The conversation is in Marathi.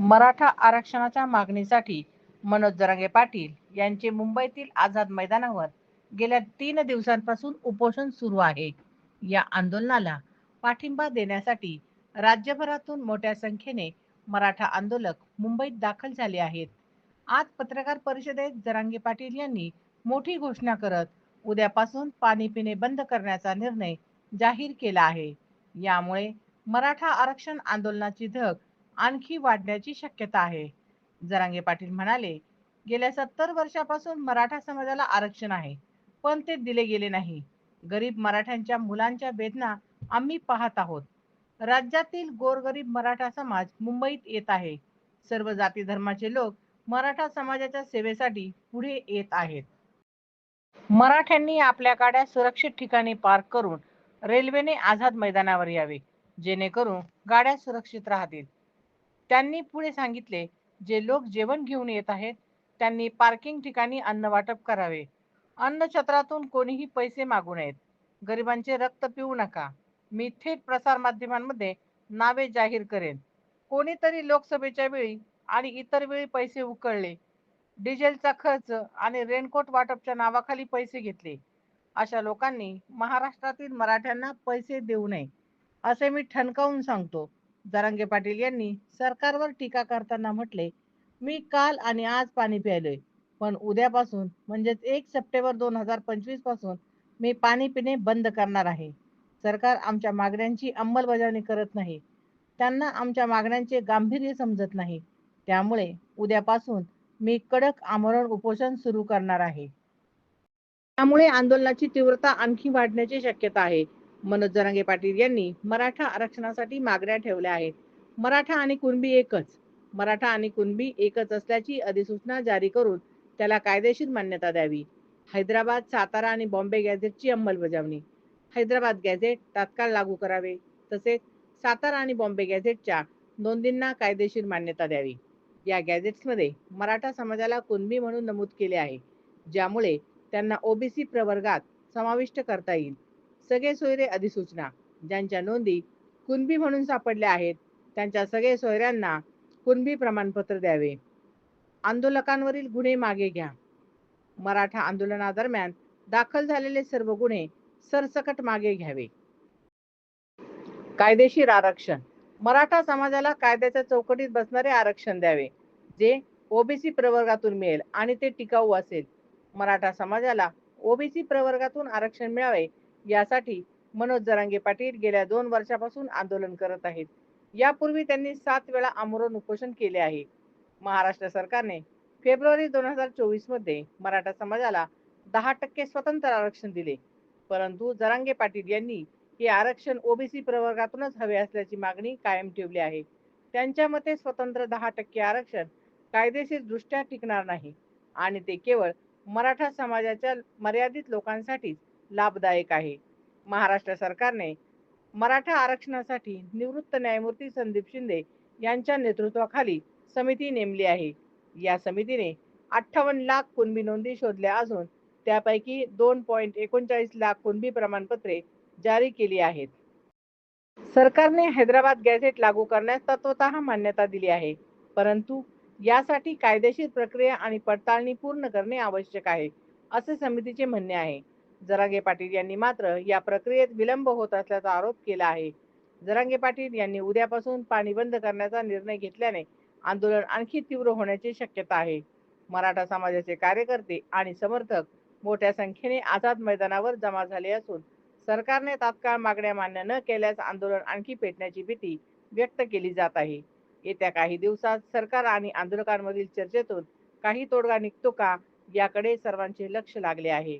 मराठा आरक्षणाच्या मागणीसाठी मनोज जरांगे पाटील यांचे मुंबईतील आझाद मैदानावर गेल्या तीन दिवसांपासून उपोषण सुरू आहे. या आंदोलनाला पाठिंबा देण्यासाठी राज्यभरातून मोठ्या संख्येने मराठा आंदोलक मुंबईत दाखल झाले आहेत. आज पत्रकार परिषदेत जरांगे पाटील यांनी मोठी घोषणा करत उद्यापासून पाणी पिणे बंद करण्याचा निर्णय जाहीर केला आहे. यामुळे मराठा आरक्षण आंदोलनाची धग आणखी वाढण्याची शक्यता आहे. जरांगे पाटील म्हणाले गेल्या सत्तर वर्षापासून मराठा समाजाला आरक्षण आहे पण ते दिले गेले नाही. गरीब मराठ्यांच्या मुलांच्या वेदना आम्ही पाहत आहोत. राज्यातील गोरगरीब मराठा समाज मुंबईत येत आहे. सर्व जाती धर्माचे लोक मराठा समाजाच्या सेवेसाठी पुढे येत आहेत. मराठ्यांनी आपल्या गाड्या सुरक्षित ठिकाणी पार्क करून रेल्वेने आझाद मैदानावर यावे जेणेकरून गाड्या सुरक्षित राहतील. त्यांनी पुढे सांगितले जे लोक जेवण घेऊन येत आहेत त्यांनी पार्किंग ठिकाणी अन्न वाटप करावे. अन्न छत्रातून कोणीही पैसे मागू नयेत. गरिबांचे रक्त पिऊ नका. मी थेट प्रसार माध्यमांमध्ये नावे जाहीर करेन. कोणीतरी लोकसभेच्या वेळी आणि इतर वेळी पैसे उकळले. डिझेलचा खर्च आणि रेनकोट वाटपच्या नावाखाली पैसे घेतले. अशा लोकांनी महाराष्ट्रातील मराठ्यांना पैसे देऊ नये असे मी ठणकावून सांगतो. जरांगे पाटील यांनी सरकारवर टीका करताना म्हटले मी काल आणि आज पाणी प्यायलोय पण उद्यापासून म्हणजेच एक सप्टेंबर दोन हजार पंचवीसपासून मी पाणी पिणे बंद करणार आहे. सरकार आमच्या मागण्यांची अंमलबजावणी करत नाही. त्यांना आमच्या मागण्यांचे गांभीर्य समजत नाही. त्यामुळे उद्यापासून मी कडक आमरण उपोषण सुरू करणार आहे. त्यामुळे आंदोलनाची तीव्रता आणखी वाढण्याची शक्यता आहे. मनोज जरांगे पाटील यांनी मराठा आरक्षणासाठी मागण्या ठेवल्या आहेत. मराठा आणि कुणबी एकच. मराठा आणि कुणबी एकच असल्याची अधिसूचना जारी करून त्याला कायदेशीर मान्यता द्यावी. हैदराबाद सातारा आणि बॉम्बे गॅझेटची अंमलबजावणी. हैदराबाद गॅझेट तात्काळ लागू करावे. तसेच सातारा आणि बॉम्बे गॅझेटच्या नोंदींना कायदेशीर मान्यता द्यावी. या गॅझेट्समध्ये मराठा समाजाला कुणबी म्हणून नमूद केले आहे ज्यामुळे त्यांना ओबीसी प्रवर्गात समाविष्ट करता येईल. सगळे सोयरे अधिसूचना ज्यांच्या नोंदी कुणबी म्हणून सापडल्या आहेत त्यांच्या सगळे सोयऱ्यांना कुणबी प्रमाणपत्र द्यावे. आंदोलकांवरील गुन्हे मागे घ्या. मराठा आंदोलनादरम्यान दाखल झालेले सर्व गुन्हे सरसकट मागे घ्यावे. कायदेशीर आरक्षण. मराठा समाजाला कायद्याच्या चौकटीत बसणारे आरक्षण द्यावे जे ओबीसी प्रवर्गातून मिळेल आणि ते टिकाऊ असेल. मराठा समाजाला ओबीसी प्रवर्गातून आरक्षण मिळावे यासाठी मनोज जरांगे पाटील गेल्या दोन वर्षापासून आंदोलन करत आहेत. यापूर्वी त्यांनी सात वेळा आमरण उपोषण केले आहे. महाराष्ट्र सरकारने फेब्रुवारी दोन हजार चोवीसमध्ये मराठा समाजाला दहा टक्के स्वतंत्र आरक्षण दिले. परंतु जरांगे पाटील यांनी हे आरक्षण ओबीसी प्रवर्गातूनच हवे असल्याची मागणी कायम ठेवली आहे. त्यांच्या मते स्वतंत्र दहा टक्के आरक्षण कायदेशीर दृष्ट्या टिकणार नाही. आणि ते केवळ मराठा समाजाच्या मर्यादित लोकांसाठीच लाभदायक आहे. महाराष्ट्र सरकारने मराठा आरक्षणासाठी निवृत्त न्यायमूर्ती संदीप शिंदे यांच्या नेतृत्वाखाली समिती नेमली आहे. या समितीने अठ्ठावन्न लाख कुणबी नोंदी शोधल्या असून त्यापैकी दोन पॉईंट एकोणचाळीस लाख कुणबी प्रमाणपत्रे जारी केली आहेत. सरकारने हैदराबाद गॅझेट लागू करण्यास तत्वत मान्यता दिली आहे. परंतु यासाठी कायदेशीर प्रक्रिया आणि पडताळणी पूर्ण करणे आवश्यक आहे असे समितीचे म्हणणे आहे. जरांगे पाटील यांनी मात्र या प्रक्रियेत विलंब होत असल्याचा आरोप केला आहे. जरांगे पाटील यांनी उद्यापासून पाणी बंद करण्याचा निर्णय घेतल्याने आंदोलन आणखी तीव्र होण्याची शक्यता आहे. मराठा समाजाचे कार्यकर्ते आणि समर्थक मोठ्या संख्येने आझाद मैदानावर जमा झाले असून सरकारने तात्काळ मागण्या मान्य न केल्यास आंदोलन आणखी पेटण्याची भीती व्यक्त केली जात आहे. येत्या काही दिवसात सरकार आणि आंदोलकांमधील चर्चेतून काही तोडगा निघतो का याकडे सर्वांचे लक्ष लागले आहे.